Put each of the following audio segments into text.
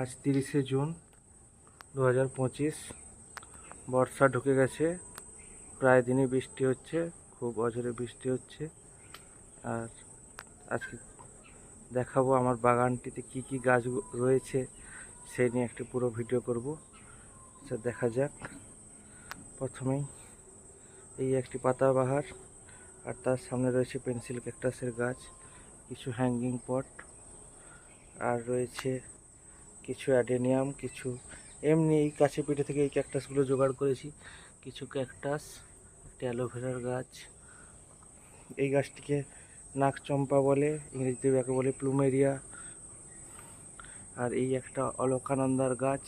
আজ তিরিশে জুন দু হাজার পঁচিশ। বর্ষা ঢুকে গেছে। প্রায় দিনই বৃষ্টি হচ্ছে, খুব অঝরে বৃষ্টি হচ্ছে। আর আজকে দেখাবো আমার বাগানটিতে কি কি গাছ রয়েছে সেই নিয়ে একটি পুরো ভিডিও করব। আচ্ছা দেখা যাক। প্রথমেই এই একটি পাতাবাহার, আর তার সামনে রয়েছে পেন্সিল ক্যাকটাসের গাছ, কিছু হ্যাঙ্গিং পট আর রয়েছে কিছু অ্যাডেনিয়াম, কিছু এমনি এই কাছে পিঠে থেকে এই ক্যাকটাসগুলো জোগাড় করেছি। কিছু ক্যাকটাস, একটি অ্যালোভেরার গাছ। এই গাছটিকে নাকচম্পা বলে, ইংরেজিতে যাকে বলে প্লুমেরিয়া। আর এই একটা অলকানন্দার গাছ,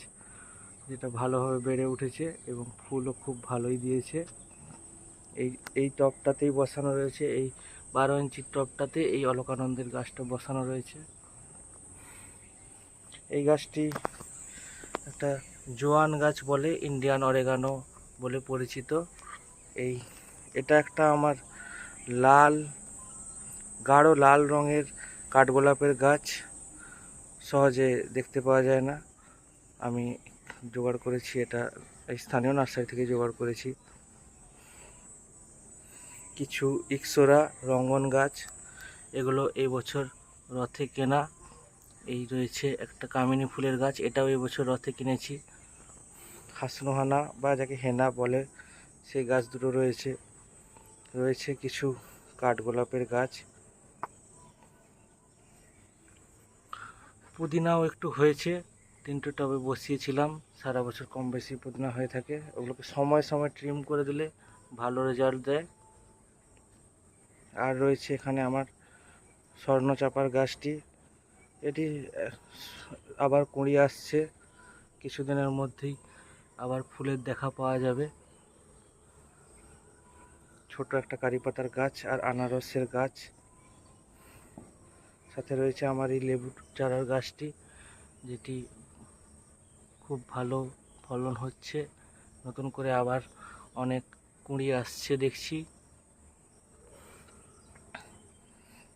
যেটা ভালোভাবে বেড়ে উঠেছে এবং ফুলও খুব ভালোই দিয়েছে। এই এই টবটাতেই বসানো রয়েছে, এই বারো ইঞ্চির টবটাতে এই অলকানন্দের গাছটা বসানো রয়েছে। এই গাছটি একটা জোয়ান গাছ বলে ইন্ডিয়ান অরেগানো বলে পরিচিত। এই, এটা একটা আমার লাল, গাঢ় লাল রঙের কাঠগোলাপের গাছ। সহজে দেখতে পাওয়া যায় না। আমি জোগাড় করেছি এটা স্থানীয় নার্সারি থেকে জোগাড় করেছি। কিছু ইক্সোরা রঙ্গন গাছ, এগুলো এই বছর রথে কেনা। এই রয়েছে একটা কামিনী ফুলের গাছ, এটাও এই বছর রথে কিনেছি। হাসনোহানা বা যাকে হেনা বলে, সেই গাছ দুটো রয়েছে। রয়েছে কিছু কাঠগোলাপের গাছ। পুদিনাও একটু হয়েছে, তিনটে টবে বসিয়েছিলাম, সারা বছর কম বেশি পুদিনা হয়ে থাকে। ওগুলোকে সময় সময় ট্রিম করে দিলে ভালো রেজাল্ট দেয়। আর রয়েছে এখানে আমার স্বর্ণচাপার গাছটি। এটি আবার কুঁড়ি আসছে। কিছুদিনের মধ্যেই আবার ফুলের দেখা পাওয়া যাবে। ছোট একটা কারি পাতার গাছ আর আনারসের গাছ। সাথে রয়েছে আমার এই লেবু চারার গাছটি, যেটি খুব ভালো ফলন হচ্ছে। নতুন করে আবার অনেক কুঁড়ি আসছে দেখছি।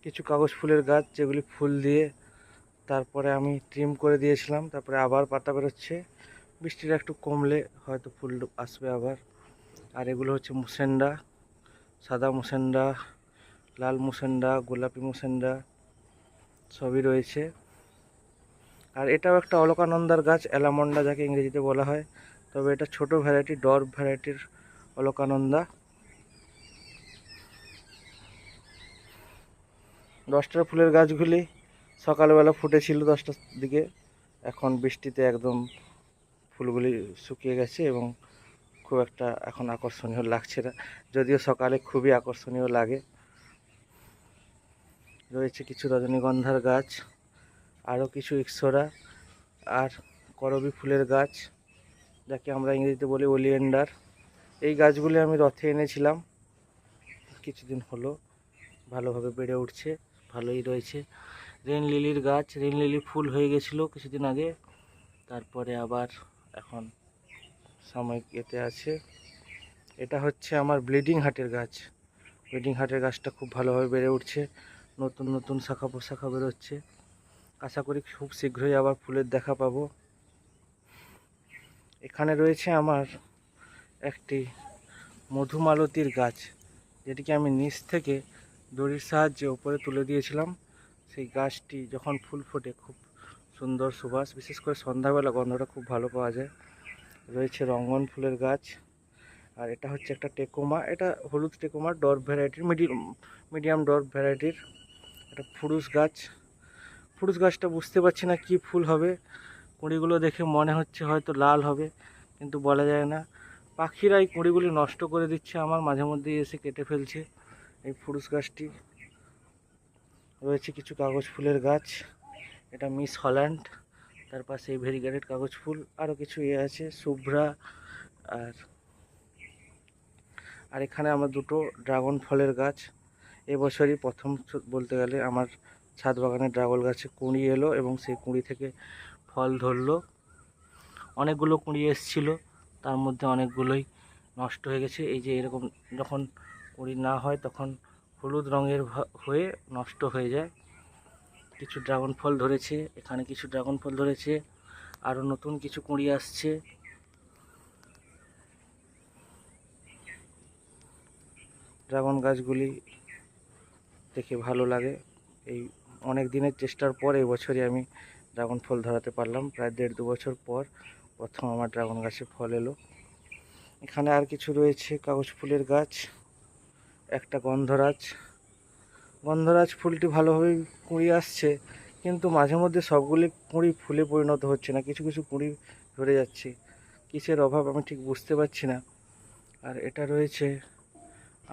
কিছু কাগজ ফুলের গাছ, যেগুলি ফুল দিয়ে তারপরে আমি ট্রিম করে দিয়েছিলাম, তারপরে আবার পাতা বেরোচ্ছে। বৃষ্টিটা একটু কমলে হয়তো ফুল আসবে আবার। আর এগুলো হচ্ছে মুসেন্ডা, সাদা মুসেন্ডা, লাল মুসেন্ডা, গোলাপি মুসেন্ডা, সবই রয়েছে। আর এটাও একটা অলকানন্দার গাছ, অ্যালামন্ডা যাকে ইংরেজিতে বলা হয়। তবে এটা ছোট ভ্যারাইটি ডর ভ্যারাইটির অলকানন্দা। দশটার ফুলের গাছগুলি। সকালবেলা ফুটেছিল দশটার দিকে। এখন বৃষ্টিতে একদম ফুলগুলি শুকিয়ে গেছে এবং খুব একটা এখন আকর্ষণীয় লাগছে না। যদিও সকালে খুবই আকর্ষণীয় লাগে। রয়েছে কিছু রজনীগন্ধার গাছ, আরও কিছু ইক্সোরা আর করবি ফুলের গাছ, যাকে আমরা ইংরেজিতে বলি ওলিয়েন্ডার। এই গাছগুলি আমি রথে এনেছিলাম। কিছুদিন হলো ভালোভাবে বেড়ে উঠছে, ভালোই রয়েছে। রেন লিলির গাছ রেন লিলি ফুল হয়ে গেছিল কিছুদিন আগে। তারপরে আবার এখন সাময়িক এতে আছে। এটা হচ্ছে আমার ব্লিডিং হার্টের গাছ। ব্লিডিং হার্টের গাছটা খুব ভালোভাবে বেড়ে উঠছে। নতুন নতুন শাখা পোশাখা বেরোচ্ছে। আশা করি খুব শীঘ্রই আবার ফুলের দেখা পাবো। এখানে রয়েছে আমার একটি মধুমালতির গাছ, যেটিকে আমি নিচ থেকে দড়ির সাহায্যে উপরে তুলে দিয়েছিলাম। সেই গাছটি যখন ফুল ফোটে, খুব সুন্দর সুবাস। বিশেষ করে সন্ধ্যাবেলা গন্ধটা খুব ভালো পাওয়া যায়। রয়েছে রঙ্গন ফুলের গাছ। আর এটা হচ্ছে একটা টেকোমা। এটা হলুদ টেকোমা ডর ভ্যারাইটির মিডিয়াম মিডিয়াম ডর ভ্যারাইটির একটা ফুরুস গাছ। ফুরুস গাছটা বুঝতে পারছি না কি ফুল হবে। কুঁড়িগুলো দেখে মনে হচ্ছে হয়তো লাল হবে, কিন্তু বলা যায় না। পাখিরা এই কুঁড়িগুলি নষ্ট করে দিচ্ছে। আমার মাঝে মধ্যেই এসে কেটে ফেলছে এই ফুরুস গাছটি। রয়েছে কিছু কাগজ ফুলের গাছ। এটা মিস হল্যান্ড। তার পাশে ভেরিগেটেড কাগজ ফুল। আরও কিছু ইয়ে আছে, শুভ্রা আর আর এখানে আমার দুটো ড্রাগন ফলের গাছ। এবছরই প্রথম বলতে গেলে আমার ছাদ বাগানে ড্রাগন গাছে কুঁড়ি এলো এবং সেই কুঁড়ি থেকে ফল ধরলো। অনেকগুলো কুঁড়ি এসেছিল, তার মধ্যে অনেকগুলোই নষ্ট হয়ে গেছে। এই যে এরকম যখন কুঁড়ি না হয় তখন হলুদ রঙের হয়ে নষ্ট হয়ে যায়। কিছু ড্রাগন ফল ধরেছে, এখানে কিছু ড্রাগন ফল ধরেছে আরও নতুন কিছু কুঁড়ি আসছে। ড্রাগন গাছগুলি দেখে ভালো লাগে। এই অনেক দিনের চেষ্টার পর এই বছরই আমি ড্রাগন ফল ধরাতে পারলাম। প্রায় দেড় দু বছর পর প্রথম আমার ড্রাগন গাছে ফল এলো। এখানে আর কিছু রয়েছে, কাগজ ফুলের গাছ। একটা গন্ধরাজ। গন্ধরাজ ফুলটি ভালোভাবেই কুঁড়ি আসছে, কিন্তু মাঝে মধ্যে সবগুলি কুঁড়ি ফুলে পরিণত হচ্ছে না। কিছু কিছু কুঁড়ি ধরে যাচ্ছে। কিসের অভাব আমি ঠিক বুঝতে পারছি না। আর এটা রয়েছে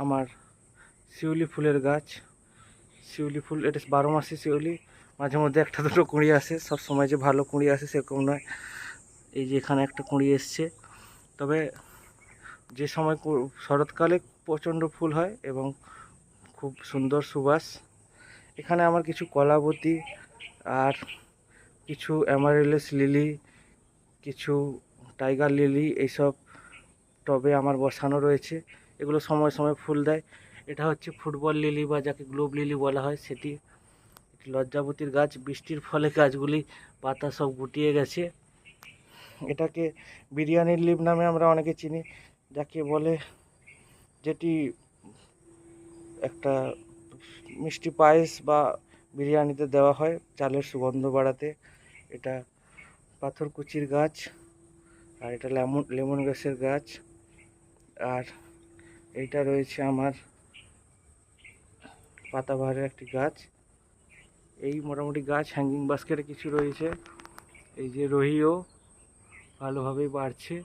আমার শিউলি ফুলের গাছ। শিউলি ফুল, এটা বারো মাসে শিউলি। মাঝে মধ্যে একটা দুটো কুঁড়ি আসে, সব সময় যে ভালো কুঁড়ি আসে সেরকম নয়। এই যে এখানে একটা কুঁড়ি এসছে। তবে যে সময় শরৎকালে প্রচণ্ড ফুল হয় এবং খুব সুন্দর সুবাস। এখানে আমার কিছু কলাবতী আর কিছু অ্যামারেলিস লিলি, কিছু টাইগার লিলি এইসব টবে আমার বসানো রয়েছে। এগুলো সময় সময় ফুল দেয়। এটা হচ্ছে ফুটবল লিলি বা যাকে গ্লোব লিলি বলা হয়। সেটি লজ্জাবতীর গাছ। বৃষ্টির ফলে গাছগুলি পাতা সব গুটিয়ে গেছে। এটাকে বিরিয়ানির লিপ নামে আমরা অনেকে চিনি। যাকে বলে যেটি একটা মিষ্টি পায়েস বা বিরিয়ানিতে দেওয়া হয় চালের সুগন্ধ বাড়াতে। এটা পাথরকুচির গাছ আর এটা লেমন লেমন গাছের গাছ। আর এইটা রয়েছে আমার পাতাবাহারের একটি গাছ। এই মোটামুটি গাছ হ্যাঙ্গিং বাস্কেটে কিছু রয়েছে। এই যে রহিও ভালোভাবেই বাড়ছে।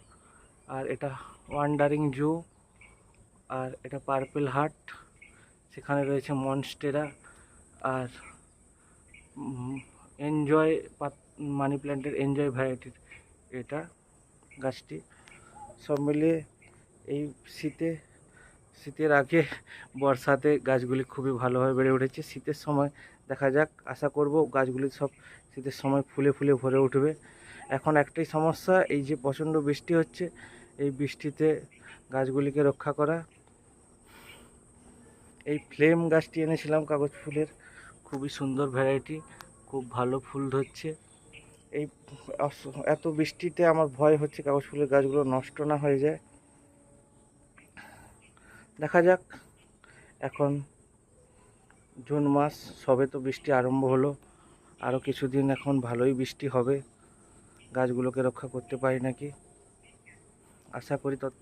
আর এটা ওয়ান্ডারিং জু আর এটা পার্পেল হার্ট সেখানে রয়েছে মনস্টেরা আর এনজয় মানি প্ল্যান্টের এনজয় ভ্যারাইটির এটা গাছটি। সব মিলিয়ে এই শীতে, শীতের আগে বর্ষাতে গাছগুলি খুবই ভালোভাবে বেড়ে উঠেছে। শীতের সময় দেখা যাক, আশা করব গাছগুলি সব শীতের সময় ফুলে ফুলে ভরে উঠবে। এখন একটাই সমস্যা, এই যে প্রচণ্ড বৃষ্টি হচ্ছে এই বৃষ্টিতে গাছগুলিকে রক্ষা করা। এই ফ্লেম গাছটি এনেছিলাম কাগজ ফুলের। খুবই সুন্দর ভ্যারাইটি খুব ভালো ফুল ধরছে। এই এত বৃষ্টিতে আমার ভয় হচ্ছে কাগজ ফুলের গাছগুলো নষ্ট না হয়ে যায়। দেখা যাক, এখন জুন মাস, সবে তো বৃষ্টি আরম্ভ হলো। আরও কিছুদিন এখন ভালোই বৃষ্টি হবে। গাছগুলোকে রক্ষা করতে পারি নাকি? আশা করি তত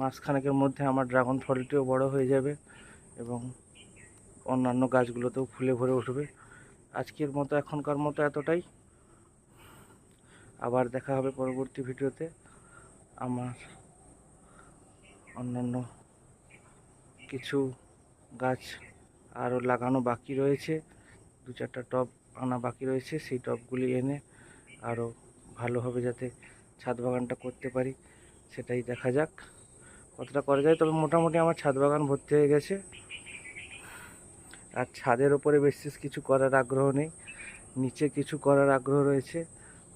মাসখানেকের মধ্যে আমার ড্রাগন ফলটিও বড় হয়ে যাবে এবং অন্যান্য গাছগুলোতেও ফুলে ভরে উঠবে। আজকের মতো এখনকার মতো এতটাই। আবার দেখা হবে পরবর্তী ভিডিওতে। আমার অন্যান্য কিছু গাছ আরও লাগানো বাকি রয়েছে। দু চারটা টব আনা বাকি রয়েছে, সেই টবগুলি এনে আরও ভালোভাবে যাতে ছাদ বাগানটা করতে পারি। সেটাই দেখা যাক কতটা করা যায়। তবে মোটামুটি আমার ছাদ বাগান ভর্তি হয়ে গেছে। আর ছাদের ওপরে বেশি কিছু করার আগ্রহ নেই। নিচে কিছু করার আগ্রহ রয়েছে।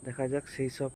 দেখা যাক সেই সব